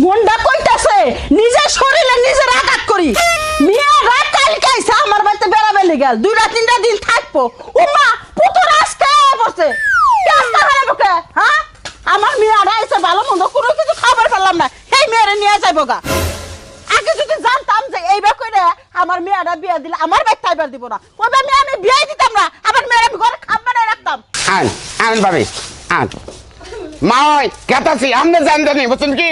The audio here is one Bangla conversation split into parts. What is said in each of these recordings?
মনটা কইতাছে, নিজের শরীরে নিজের আঘাত করি। মিয়া রাত কালকে আইসা আমার বাড়িতে বেড়াবেলি গেল দুইটা তিনটা দিন থাকব। উমা পুতুর আসতে বসে রাস্তা হারে বুকে হ্যাঁ? আমার মেয়ে আইসা ভালো মন্দ কোনো কিছু খাবার পেলাম না। সেই মেয়েরে নিয়ে যাইবো গা। আগে যদি জানতাম যে এইবার কইরে আমার মেয়েরা বিয়ে দিলে আমার বাইক তাইবার দিব না। ওইবার মেয়ে আমি বিয়ে দিতাম না। আমার মেয়ের আমি ঘরে খাবার বানায় রাখতাম। আন আন ভাবি, আন। মা কেতাছি আমনে জানতে বুঝছেন কি?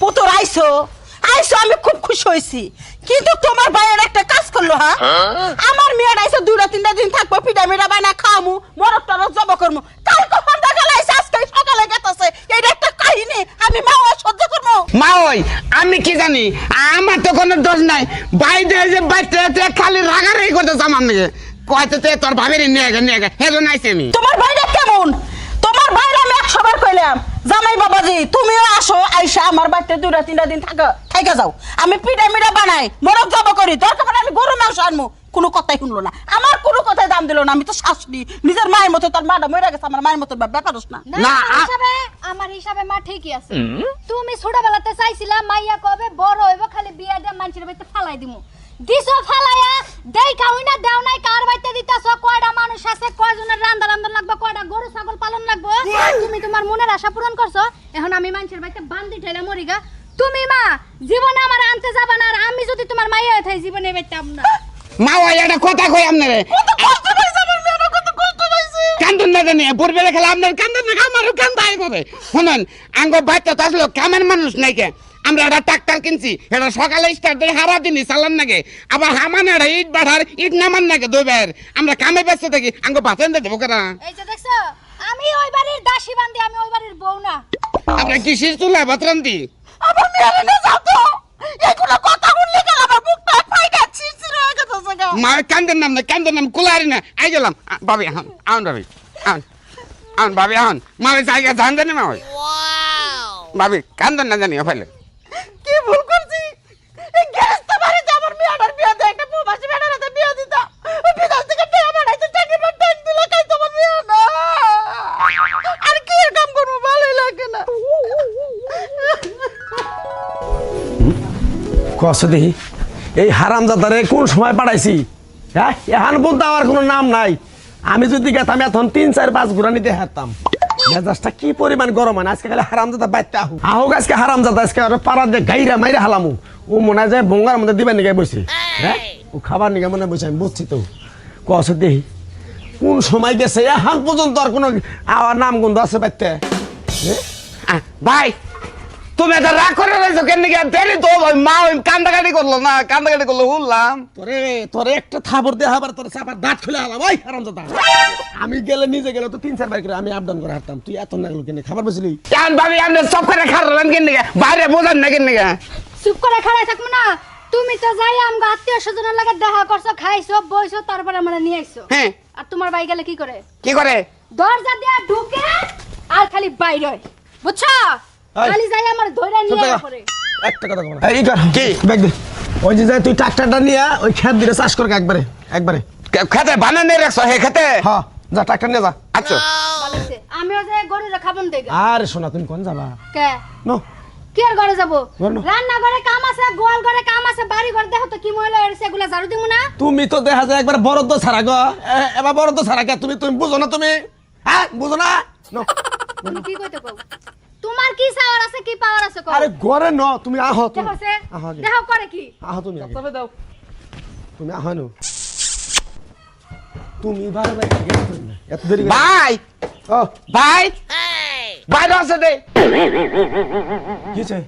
পুতুর আইসো। আইসো আমি খুব খুশি হয়েছি। কিন্তু তোমার ভাইয়ের একটা কাজ করল হ্যাঁ? আমার মেয়ের আইসো দুইটা তিনটা দিন থাকব পিঠা মিঠা বানা খামু মরক টরক জব করমু। কাল কখন দেখা লাইছে আজকে সকালে গেতেছে। এটা একটা কাহিনী আমি মা ও সহ্য করব মা ওই আমি কি জানি আমার তো কোনো দোষ নাই। বাইরে যে বাচ্চা খালি রাগারাগি করতেছে আমার মেয়ে কয়তো তে তোর ভাবির নিয়ে গে নিয়ে গে হেজো নাইছে আমি। তোমার ভাইরা কেমন? তোমার ভাইরা আমি একশো বার কইলাম জামাই বাবাজি তুমিও আসো আইসা আমার বাড়িতে দুটা তিনটা দিন থাকা থাইকা যাও। আমি পিঠা মিঠা বানাই মরক জব করি দরকার পড়ে আমি গরু মাংস আনব কোনো কথাই শুনলো না। আমার কোনো কথাই দাম দিল না আমি তো শাশুড়ি। নিজের মায়ের মতো তোর মাটা মরে গেছে আমার মায়ের মতো ব্যাপার না। না না, আমার হিসাবে আমার হিসাবে মা ঠিকই আছে। তুমি ছোটবেলাতে চাইছিলা মাইয়া কবে বড় হইব খালি বিয়া দিয়ে মানুষের বাড়িতে ফালাই দিমু। দিছো ফালাইয়া দেই খাউই না দেও নাই কার বাড়িতে দিতাছ? কয়টা মানুষ আছে কয়জনের রান্দা রান্দা লাগবে কয়টা গরু ছাগল পালন লাগবে? তুমি তোমার মনের আশা পূরণ করছ? এখন আমি মানুষের বাড়িতে বান্দি ঠেলে মরিগা তুমি মা জীবনে আমার আনতে যাবা না আর আমি যদি তোমার মাইয়া হয়ে থাই জীবনে বেতাম না। মা ওই একটা কথা কই আপনারে? কান্দন না জানি পূর্বে খেলা আপনার কান্দন না আমারও কান্দা আই করে শুনুন আঙ্গ বাচ্চা তো আসলো কামের মানুষ নাই কে আমরা একটা ট্রাক্টর কিনছি। এটা সকালে স্টার্ট দিয়ে হারা দিনই চালান নাগে। আবার হামান এটা ইট বাঠার ইট নামান নাগে দুইবার। আমরা কামে ব্যস্ত থাকি। আঙ্গ বাঁচেন দেবো কেনা এই যে দেখছ আমি ওই বাড়ির দাসী বান্দি আমি ওই বাড়ির বউ না। আমরা কিসির চুলা বাতরান্তি? আমার মেয়ের না যাও তো। এগুলো কথা শুনলে গেল আমার বুকটা ফাইটা ছিড়ছিড় হয়ে গেছে গা মা কান্দের নাম না কান্দের নাম কুলারি না। আই গেলাম। ভাবি আহন আহন ভাবি আহন আহন ভাবি আহন। মা জায়গা জান জানি মা ওই? ভাবি কান্দন না জানি ফাইলে। কষ্ট দেখি, এই হারামজাদারে কোন সময় পাঠাইছি? হ্যাঁ এহান বলতে আমার কোনো নাম নাই। আমি যদি গেতাম, এখন তিন, চার, পাঁচ ঘোরা নিতে হারতাম মেজাজটা কি পরিমাণ গরম হয়? আজকে খালি হারামজাদা বাইতে আহু। আহুক আজকে হারামজাদা, আজকে আর পাড়া দিয়ে গাইরা মাইরা হালামু। ও মনে যে বঙ্গার মধ্যে দিবেন নিগে বসে? হ্যাঁ? ও খাবার নিগে মনে বসে, আমি বুঝছি তো। কষ্ট দেখি, কোন সময় গেছে? এখন পর্যন্ত আর কোনো আওয়ার নাম গন্ধ আছে বাইতে হ্যাঁ? ভাই তুমি এটা রাগ করে রয়েছো কেন নাকি দেরি তো ওই মা ওই কান্দাকাটি করল না কান্দাকাটি করল শুনলাম তোরে তোরে একটা থাবর দিয়ে আবার তোর চাপার দাঁত খুলে আলাম। ওই হারামজাদা আমি গেলে নিজে গেলে তো তিন চার বাইক আমি আপ ডাউন করে হাঁটতাম। তুই এত না গেলো কেন খাবার বসলি? কেন ভাবি আপনি সব করে খারাপ কেন নাকি বাইরে বোঝান না কেন নাকি চুপ করে খাড়াই থাকব না। তুমি তো যাই আমগো আত্মীয় স্বজনের লাগে দেখা করছ খাইছো বইছো তারপরে আমরা নিয়ে আইছো। হ্যাঁ। আর তোমার ভাই গেলে কি করে? কি করে? দরজা দিয়া ঢুকে আর খালি বাইরে। বুঝছ। খালি যাই আমার ধরে নিয়ে পরে। একটা কথা বল। এই কর কি? ব্যাগ দে ওই যে যাই তুই ট্রাক্টরটা নিয়ে ওই খেত দিলে চাষ কর একবারে একবারে। খেতে বানানে রাখছো হে খেতে? হ্যাঁ যা ট্রাক্টর নিয়ে যা। আচ্ছা। আমিও যে গরুরে খাবন দেগে আরে শোনা তুমি কোন যাবা কে? নো। কি আর ঘরে যাব? ঘরে রান্না ঘরে কাম আছে গোয়াল ঘরে কাম আছে বাড়ি ঘরে দেখো তো কি মহিলা হয়েছে এগুলা ঝাড়ু দিব না? তুমি তো দেখা যায় একবার বরদ্দ ছাড়া গো। এ- এবার বরদ্দ ছাড়া কে? তুমি তুমি বুঝো না তুমি? হ্যাঁ বুঝো না? নো। তুমি কি কইতে কও? তোমার কি পাওয়ার আছে কি পাওয়ার আছে আরে ঘরে ন তুমি আহ তুমি। দেখো সে। আহ দেখো করে কি? আহ তুমি আগে। তবে দাও। তুমি আহ নো। তুমি বারে বারে গেলে করি না। এত দেরি ভাই! ও। ভাই! বাইরে আছে দে কি হয়েছে?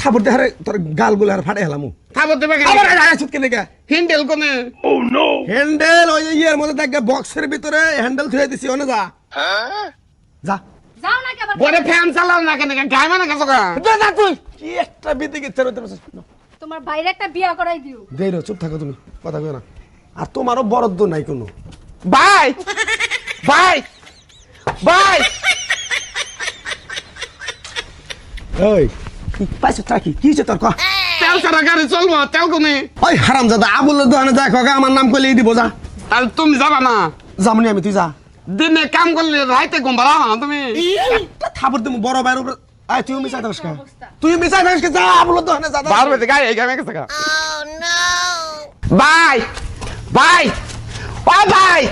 থাপড় দেহারে তোর গালগুলো আর ফাটে হেলামু খাবার দেবে আবার আছিস কেনে কে হিন্ডেল কোনে হ্যান্ডেল ওই ইয়ের মধ্যে দেখ বক্সের ভিতরে হ্যান্ডেল থুয়ে দিছি ওনে যা। যা। যাও না কেবল বড় ফ্যান চালাও না কেন? গায় মানে কাছে যা যা তুই। কি একটা বিতে গেছে তোমার বাইরে একটা বিয়া করাই দিও। দেই রে চুপ থাকো তুমি কথা কই না। আর তোমারও বরাদ্দ নাই কোনো। ভাই! ভাই! ভাই! ওই কি পাইছে টাকি কি? হয়েছে তোর কহ তেল ছাড়া গাড়ি চলবো তেল কোনে? ওই হারাম দাদা আবুলের দোকানে যা কগা আমার নাম কইলে দিব যা। তাহলে তুমি যাবা না? যামনি আমি তুই যা। দিনে কাম করলে রাইতে ঘুম পাড়া না তুমি? একটা থাপড় দিমু বড় বাইর উপরে। আয় তুই মিশাই থাকিস কা। তুই মিশাই থাকিস কা যা বলো তো হনে যা যা। বার বেতে গায়ে গায়ে গেছে গা ভাই ভাই ও ভাই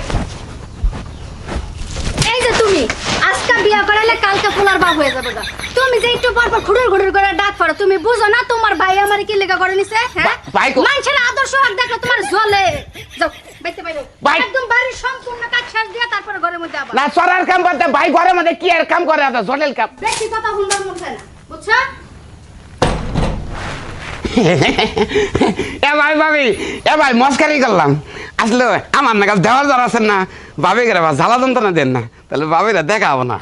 এই যে তুমি আজকে বিয়া করাইলে কালকে ফুলার বাপ হয়ে যাবে গা। তুমি যে একটু পর পর খুড়ুর খুড়ুর করে ডাক পড়ো তুমি বুঝো না তোমার ভাই আমার কি লেখা করে নিছে হ্যাঁ? মানুষের আদর্শ হাক দেখলে তোমার জ্বলে যাও বাইতে বাইরে ভাই- একদম বাড়ির সম্পূর্ণ কাজ শেষ দিয়ে তারপরে ঘরের মধ্যে আবার না সরার কাম করতে ভাই ঘরের মধ্যে কি আর কাম করে জটিল কাম? বেশি কথা মন না বুঝছ? এ ভাই ভাবি এ ভাই মস্কারি করলাম। আসলে আমার নাগাল দেওয়ার দর আছেন না ভাবি করে বা জ্বালা যন্ত্রণা দেন না তাহলে ভাবিরা দেখাবো না।